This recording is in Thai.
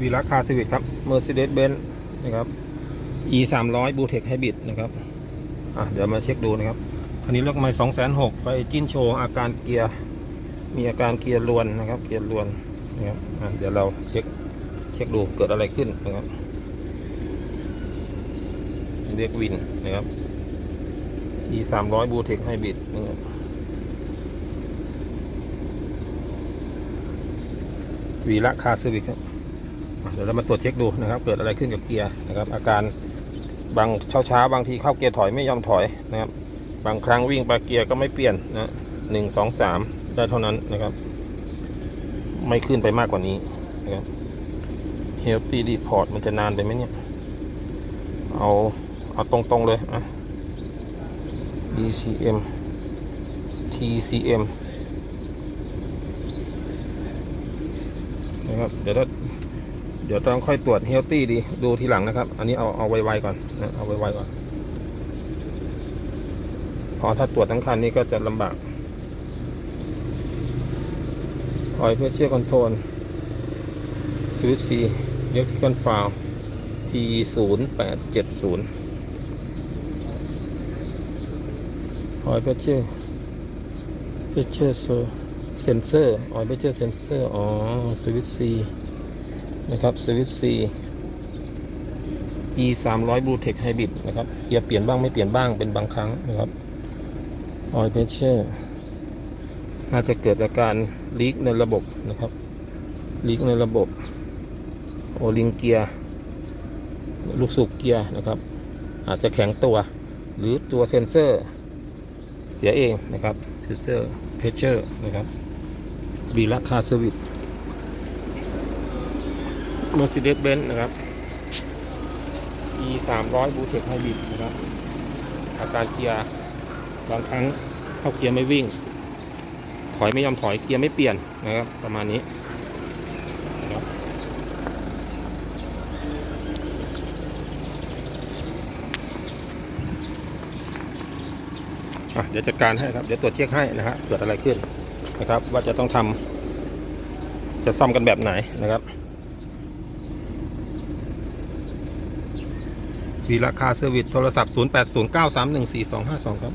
วีลักคาร์ซีวิ c ครับ Mercedes-Benz นะครับ E 3 0 0 b l u t e c Hybrid นะครับอะเดี๋ยวมาเช็คดูนะครับ อันนี้เลือกไม่สองแสนหกไฟจิ้นโชว์อาการเกียร์มีอาการเกียร์ลวนนะครับ เกียร์ลวนนะครับอะเดี๋ยวเราเช็คเช็คดูเกิดอะไรขึ้นนะครับเรียกวินนะครับ E 3 0 0 b l u t e c Hybrid นะครับวีละคาร์ซีวิ c ครับ เดี๋ยวเรามาตรวจเช็คดูนะครับ เกิดอะไรขึ้นกับเกียร์นะครับ อาการบางเช้าๆบางทีเข้าเกียร์ถอยไม่ยอมถอยนะครับ บางครั้งวิ่งไปเกียร์ก็ไม่เปลี่ยนนะหนึ่งสองสามได้เท่านั้นนะครับ ไม่ขึ้นไปมากกว่านี้นะครับ Healthy Report มันจะนานไปไหมเนี่ย เอาเอาตรงๆเลยอะ DCM TCM นะครับ เดี๋ยวถ้า เดี๋ยวต้องค่อยตรวจ Healthy ดีดูทีหลังนะครับ อันนี้เอาเอาไวๆก่อนนะเอาไวๆก่อน พอถ้าตรวจทั้งคันนี้ก็จะลำบากออยเพื่อเชื่อคอนโทรลสวิตซีเล็กคอนฟาว P 0 8 7 0ออยเพื่อเชื่อเพื่อเชื่อเซนเซอร์ออยเพื่อเชื่อเซนเซอร์อ๋อสวิตซี นะครับสวิตซี E 3 0 0 Blue Tech Hybrid นะครับเกียร์เปลี่ยนบ้างไม่เปลี่ยนบ้างเป็นบางครั้งนะครับออยเพชเชอร์น่าจะเกิดอาการลีกในระบบนะครับลีกในระบบโอลิงเกียร์ลูกสูบเกียร์นะครับ อาจจะแข็งตัว หรือตัวเซนเซอร์เสียเองนะครับเซนเซอร์เพชเชอร์นะครับวีลัคาสวิต เมอร์เซเดสเบนซ์นะครับ E 3 0 0 b l u t e c Hybrid นะครับ อาการเกียร์บางครั้งเข้าเกียร์ไม่วิ่ง ถอยไม่ยอมถอยเกียร์ไม่เปลี่ยนนะครับ ประมาณนี้เดี๋ยวจัดการให้ครับ เดี๋ยวตรวจเช็คให้นะฮะเกิดอะไรขึ้นนะครับ ว่าจะต้องทำจะซ่อมกันแบบไหนนะครับ วีราคาเซอร์วิสโทรศัพท์ 0809314252 ครับ